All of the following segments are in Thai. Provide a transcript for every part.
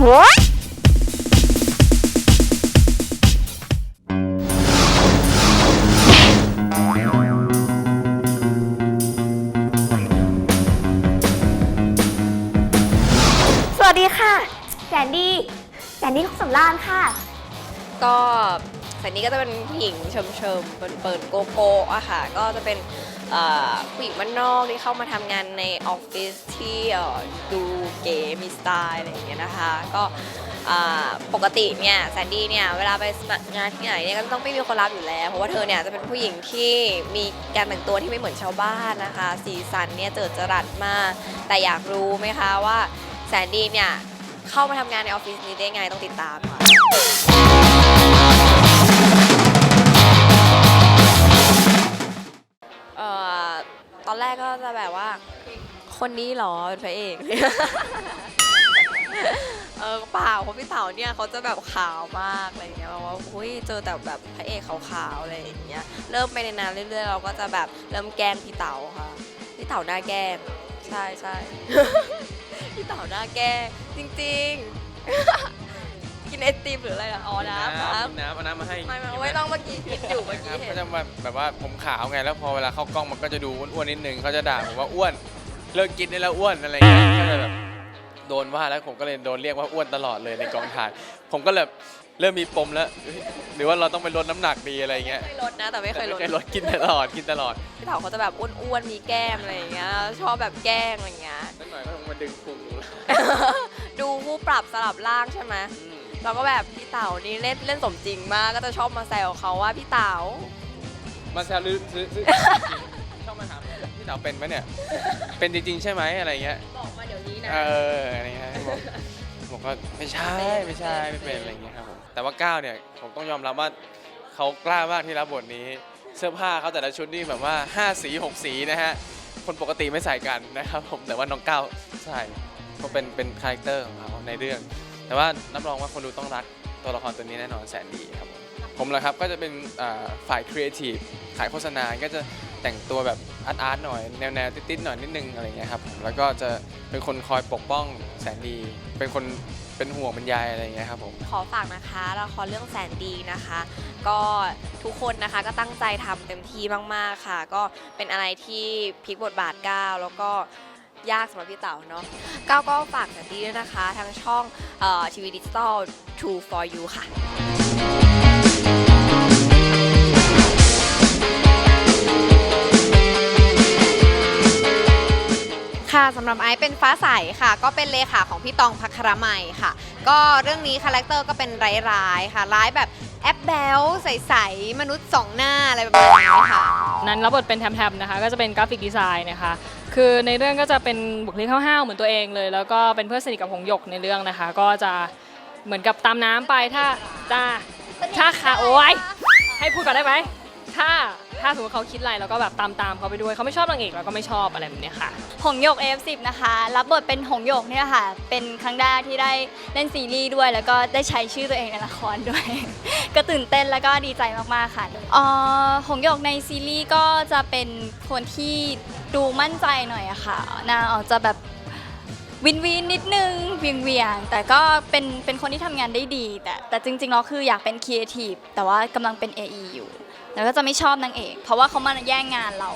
สวัสดีค่ะแสนดีแสนดีของสำรานค่ะ ก็สันนี้ก็จะเป็นผู้หญิงเชิมเชิมๆเปิดเปิดโกโก้อะค่ะ ก็จะเป็น ผู้หญิงบ้านนอกที่เข้ามาทำงานในออฟฟิศที่ดูเก๋มีสไตล์อะไรอย่างเงี้ยนะคะ ก็ปกติเนี่ยแซนดี้เนี่ยเวลาไปสมัครงานที่ไหนเนี่ยก็ต้องไม่มีคนรับอยู่แล้ว เพราะว่าเธอเนี่ยจะเป็นผู้หญิงที่มีการแต่งตัวที่ไม่เหมือนชาวบ้านนะคะ สีสันเนี่ยเจิดจรัสมาก แต่อยากรู้ไหมคะว่าแซนดี้เนี่ยเข้ามาทำงานในออฟฟิศนี้ได้ไงต้องติดตามค่ะ อนแรกก็จะแบบว่า คนนี้เหรอเป็นพระเอกเออเปล่าเพราะพี่เต๋าเนี่ยเขาจะแบบขาวมากอะไรอย่างเงี้ยแบบว่าอุ้ยเจอแต่แบบพระเอกขาวๆอะไรอย่างเงี้ยเริ่มไปในนานเรื่อยๆเราก็จะแบบเริ่มแกล้งพี่เต๋าค่ะพี่เต๋าหน้าแกล้งใช่ใช่พี่เต๋าหน้าแกล้งจริงๆ กินไอติมหรืออะไรอะอ๋อน้ำครับน้ำเอาน้ำมาให้ไม่ไม่ไม่ต้องเมื่อกี้กินอยู่เมื่อคกี้รับเห็ก็นจะแบบแบบว่าผมขาวไงแล้วพอเวลาเข้ากล้องมันก็จะดูอ้วนๆนิดนึงเขาจะด่าผมว่าอ้วนเลิกกินได้แล้วอ้วนอะไรอย่างเงี้ยก็เลยแบบโดนว่าแล้วผมก็เลยโดนเรียกว่าอ้วนตลอดเลยในกองถ่าย ผมก็เลยเริ่มมีปมแล้วเฮ้ยหรือว่าเราต้องไปลดน้ำหนักดีอะไรอย่างเงี้ยไม่ลดนะ แต่ไม่เคยลดไม่เคยลดกินตลอดกินตลอดพี่เถาเขาจะแบบอ้วนๆมีแก้มอะไรอย่างเงี้ยชอบแบบแกล้งอะไรอย่างเงี้ย สักหน่อยก็ต้องมาดึงพุงแล้วดูผู้ปรับสลับร่างใช่ไหม อืม เราก็แบบพี่เต๋านี่เล่นเล่นสมจริงมาก ก็จะชอบมาแซวเขาว่าพี่เต๋า มาแซวลือซื้อซื้อชอบมาถามพี่เต๋าเป็นไหมเนี่ย เป็นจริงๆใช่ไหมอะไรเงี้ย บอกมาเดี๋ยวนี้นะ เอออะไรเงี้ยบอกบอกว่าไม่ใช่ไม่ใช่ไม่เป็นอะไรเงี้ยครับผม แต่ว่าก้าวเนี่ยผมต้องยอมรับว่าเขากล้ามากที่รับบทนี้ เสื้อผ้าเขาแต่ละชุดนี่แบบว่า 5 สี 6 สีนะฮะ คนปกติไม่ใส่กันนะครับผม แต่ว่าน้องก้าวใส่เขาะเป็นเป็นคาแรคเตอร์ของเขาในเรื่อง แต่ว่ารับรองว่าคนดูต้องรักตัวละครตัวนี้แน่นอนแสนดีครับผมผมเหรอครับก็จะเป็นฝ่ายครีเอทีฟขายโฆษณาก็จะแต่งตัวแบบอาร์ตอาร์ตหน่อยแนวแนวติดๆหน่อยนิดนึงอะไรเงี้ยครับแล้วก็จะเป็นคนคอยปกป้องแสนดี เป็นคนเป็นห่วงเป็นใยอะไรเงี้ยครับผมขอฝากนะคะละครเรื่องแสนดีนะคะ ก็ทุกคนนะคะก็ตั้งใจทำเต็มที่มากๆค่ะ ก็เป็นอะไรที่พลิกบทบาทก้าวแล้วก็ ยากสำหรับพี่เต๋าเนาะก้าวก็ฝากแสนดีด้วยนะคะทางช่องทีวีดิจิตอล True for You ค่ะค่ะสำหรับไอซ์เป็นฟ้าใสค่ะ ก็เป็นเลขาของพี่ตองพัครมัยค่ะ ก็เรื่องนี้คาแรคเตอร์ก็เป็นร้ายๆค่ะ ร้ายแบบแอปแบลใสๆมนุษย์สองหน้าอะไรแบบนี้ค่ะ นั้นรับบทเป็นแทมๆนะคะ ก็จะเป็นกราฟิกดีไซน์นะคะ คือในเรื่องก็จะเป็นบุคลิกห้าวๆเหมือนตัวเองเลย แล้วก็เป็นเพื่อนสนิทกับหงหยกในเรื่องนะคะ ก็จะเหมือนกับตามน้ำไปถ้าจ้าถ้าขาโอ้ยให้พูดก่อนได้ไหมถ้า ถ้าสมมติเขาคิดอะไรเราก็แบบตามตามเขาไปด้วยเขาไม่ชอบนางเอกเราก็ไม่ชอบอะไรแบบเนี้ยค่ะ หงหยก F10 นะคะ รับบทเป็นหงหยกเนี่ยค่ะ เป็นครั้งแรกที่ได้เล่นซีรีส์ด้วย แล้วก็ได้ใช้ชื่อตัวเองในละครด้วย ก็ตื่นเต้นแล้วก็ดีใจมากๆค่ะอ่อหงหยกในซีรีส์ก็จะเป็นคนที่ดูมั่นใจหน่อยอะค่ะนางออกจะแบบวินวินนิดนึงเวียงเวียง แต่ก็เป็นเป็นคนที่ทำงานได้ดี แต่แต่จริงๆแล้วคืออยากเป็นครีเอทีฟแต่ว่ากำลังเป็น AE อยู่ แล้วก็จะไม่ชอบนางเอก เพราะว่าเขามาแย่งงานเรา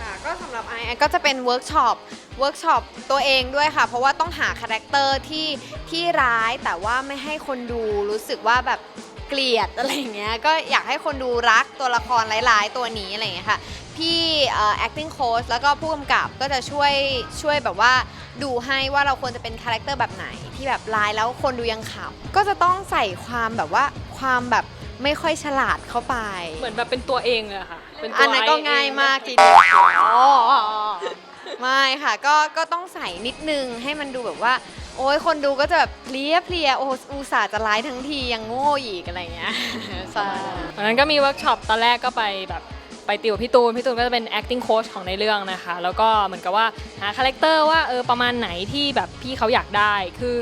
ค่ะก็สำหรับไอซ์ไอซ์ก็จะเป็นเวิร์กช็อปเวิร์กช็อปตัวเองด้วยค่ะ เพราะว่าต้องหาคาแรคเตอร์ที่ที่ร้ายแต่ว่าไม่ให้คนดูรู้สึกว่าแบบเกลียดอะไรอย่างเงี้ยก็อยากให้คนดูรักตัวละครร้ายๆตัวนี้อะไรอย่างเงี้ยค่ะ พี่เอ่อ acting coach แล้วก็ผู้กำกับก็จะช่วยช่วยแบบว่าดูให้ว่าเราควรจะเป็นคาแรคเตอร์แบบไหนที่แบบร้ายแล้วคนดูยังขำก็จะต้องใส่ความแบบว่า ความแบบไม่ค่อยฉลาดเข้าไปเหมือนแบบเป็นตัวเองเลยอะค่ะ เป็นตัวอันนั้นก็ไเง่ายมากทีเดียวอ๋อไม่ค่ะ ก็ก็ต้องใส่นิดนึงให้มันดูแบบว่า โอ้ยคนดูก็จะแบบเพลียเพลียโอ้อุตส่าห์จะร้ายทั้งทียังโง่อีกอะไรเงี้ยใช่วันนั้นก็มีเวิร์กช็อปตอนแรกก็ไปแบบไปติวกับพี่ตูน พี่ตูนก็จะเป็น acting coach ของในเรื่องนะคะ แล้วก็เหมือนกับว่าหาคาแรคเตอร์ว่าเออประมาณไหนที่แบบพี่เขาอยากได้ คือ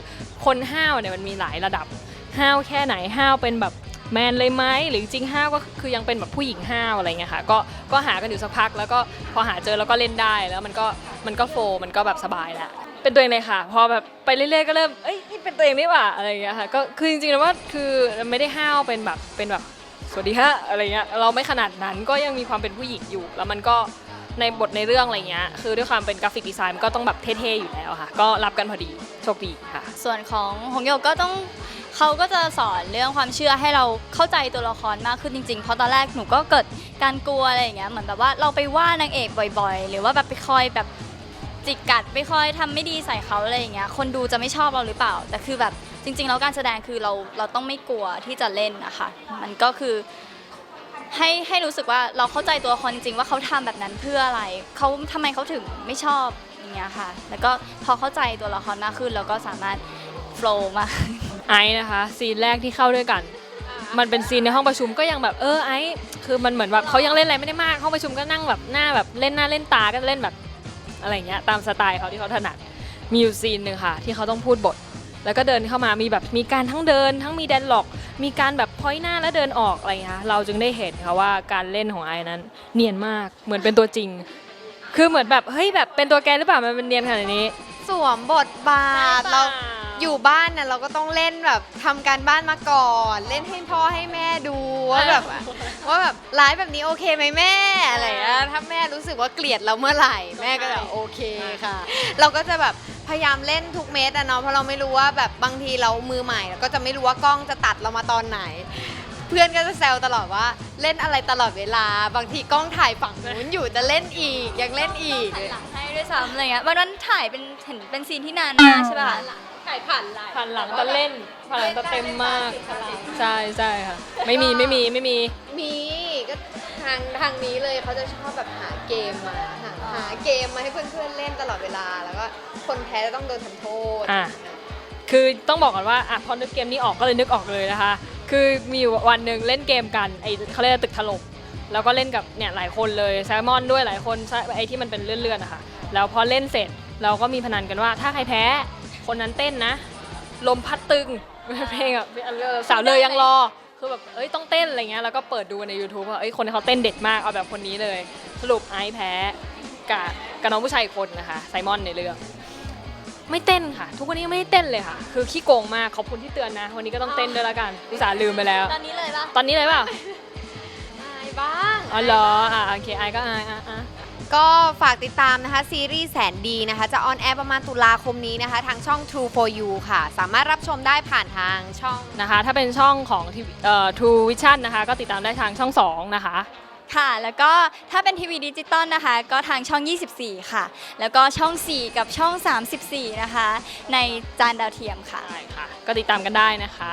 คนห้าวเนี่ยมันมีหลายระดับ ห้าวแค่ไหนห้าวเป็นแบบแมนเลยไหมหรือจริงห้าวก็คือยังเป็นแบบผู้หญิงห้าวอะไรเงี้ยค่ะก็ก็หากันอยู่สักพัก แล้วก็พอหาเจอแล้วก็เล่นได้แล้วมันก็มันก็โฟมันก็แบบสบายแหล้วเป็นตัวเองเลยค่ะ พอแบบไปเรื่อยๆก็เริ่มเอ้ยนี่เป็นตัวเองนี่หว่าอะไรเงี้ยค่ะก็คือจริงๆแล้วว่าคือไม่ได้ห้าวเป็นแบบเป็นแบบสวัสดีฮะอะไรเงี้ยเราไม่ขนาดนั้นก็ยังมีความเป็นผู้หญิงอยู่ แล้วมันก็ในบทในเรื่องอะไรเงี้ยคือด้วยความเป็นกราฟิกดีไซน์มันก็ต้องแบบเท่ๆอยู่แล้วค่ะ ก็รับกันพอดีโชคดีค่ะ ส่วนของหงโยก็ต้อง เขาก็จะสอนเรื่องความเชื่อให้เราเข้าใจตัวละครมากขึ้นจริงๆ เพราะตอนแรกหนูก็เกิดการกลัวอะไรอย่างเงี้ย เหมือนแบบว่าเราไปว่านางเอกบ่อยๆ หรือว่าแบบไปคอยแบบจิกกัดไปคอยทำไม่ดีใส่เขาอะไรอย่างเงี้ย คนดูจะไม่ชอบเราหรือเปล่า แต่คือแบบจริง ๆ แล้วการแสดงคือเราเราต้องไม่กลัวที่จะเล่นนะคะ มันก็คือให้ให้รู้สึกว่าเราเข้าใจตัวละครจริงๆว่าเขาทำแบบนั้นเพื่ออะไรเขาทำไมเขาถึงไม่ชอบอย่างเงี้ยค่ะ แล้วก็พอเข้าใจตัวละครมากขึ้นเราก็สามารถโฟล์มากขึ้น ไอซ์นะคะซีนแรกที่เข้าด้วยกัน มันเป็นซีนในห้องประชุมก็ยังแบบเออไอซ์คือมันเหมือนแบบเขายังเล่นอะไรไม่ได้มากห้องประชุมก็นั่งแบบหน้าแบบเล่นหน้าเล่นตาก็เล่นแบบอะไรอย่างเงี้ยตามสไตล์เขาที่เขาถนัดมีอยู่ซีนหนึ่งค่ะ ที่เขาต้องพูดบท แล้วก็เดินเข้ามามีแบบมีการทั้งเดิน ทั้งมีแดนล็อก มีการแบบพอยหน้าแล้วเดินออกอะไรอย่างเงี้ยค่ะเราจึงได้เห็นค่ะว่าการเล่นของไอซ์นั้น เนียนมากเหมือนเป็นตัวจริง คือเหมือนแบบเฮ้ยแบบเป็นตัวแกหรือเปล่ามันเป็นเนียนขนาดนี้ สวมบทบาทเรา อยู่บ้านน่ะเราก็ต้องเล่นแบบทำการบ้านมาก่อน เล่นให้พ่อให้แม่ดูว่าแบบว่าแบบไลฟ์แบบนี้โอเคไหมแม่อะไรอย่างเงี้ยถ้าแม่รู้สึกว่าเกลียดเราเมื่อไหร่แม่ก็จะโอเคค่ะ เราก็จะแบบพยายามเล่นทุกเม็ดอะเนาะเพราะเราไม่รู้ว่าแบบบางทีเรามือใหม่เราก็จะไม่รู้ว่ากล้องจะตัดเรามาตอนไหน เพื่อนก็จะแซวตลอดว่าเล่นอะไรตลอดเวลา บางทีกล้องถ่ายฝั่งนู้นอยู่จะเล่นอีกยังเล่นอีก หันหลังให้ด้วยซ้ำอะไรเงี้ยวันนั้นถ่ายเป็นเห็นเป็นซีนที่นานมากใช่ป่ะคะ ถ่ายผ่านไลน์ผ่านหลังตอนเล่นผ่านหลังตอนเต็มมาก ใช่ใช่ค่ะ ไม่มีไม่มีไม่มี มีก็ทางทางนี้เลยเขาจะชอบแบบหาเกมมาหาหาเกมมาให้เพื่อนๆเล่นตลอดเวลา แล้วก็คนแพ้จะต้องโดนทำโทษ อะ คือต้องบอกก่อนว่าอะพอนึกเกมนี้ออกก็เลยนึกออกเลยนะคะ คือมีอยู่วันหนึ่งเล่นเกมกันไอเขาเรียกว่าตึกถล่มแล้วก็เล่นกับเนี่ยหลายคนเลยแซลมอนด้วยหลายคนไอที่มันเป็นเลื่อนๆนะคะแล้วพอเล่นเสร็จเราก็มีพนันกันว่าถ้าใครแพ้ คนนั้นเต้นนะ ลมพัดตึงเพลงอะสาวเลยยังรอ คือแบบเอ้ยต้องเต้นอะไรเงี้ยแล้วก็เปิดดูใน YouTube ว่าเอ้ยคนที่เขาเต้นเด็ดมากเอาแบบคนนี้เลย สรุปไอซ์แพ้กับกับน้องผู้ชายอีกคนนะคะไซมอนในเรื่องไม่เต้นค่ะ ทุกวันนี้ยังไม่ได้เต้นเลยค่ะ คือขี้โกงมากขอบคุณที่เตือนนะ วันนี้ก็ต้องเต้นด้วยละกันอุตส่าห์ลืมไปแล้ว ตอนนี้เลยปะตอนนี้เลยเปล่าอายบ้างอ๋อเหรออะโอเคไอซ์ก็ไอซ์อะอะ ก็ฝากติดตามนะคะ ซีรีส์แสนดีนะคะ จะออนแอร์ประมาณตุลาคมนี้นะคะ ทางช่อง True for You ค่ะ สามารถรับชมได้ผ่านทางช่อง นะคะ ถ้าเป็นช่องของทีวีเอ่อ True Vision นะคะ ก็ติดตามได้ทางช่อง 2 นะคะ ค่ะ แล้วก็ถ้าเป็นทีวีดิจิตอลนะคะ ก็ทางช่อง 24 ค่ะ แล้วก็ช่อง 4 กับช่อง 34 นะคะ ในจานดาวเทียมค่ะ ได้ค่ะ ก็ติดตามกันได้นะคะ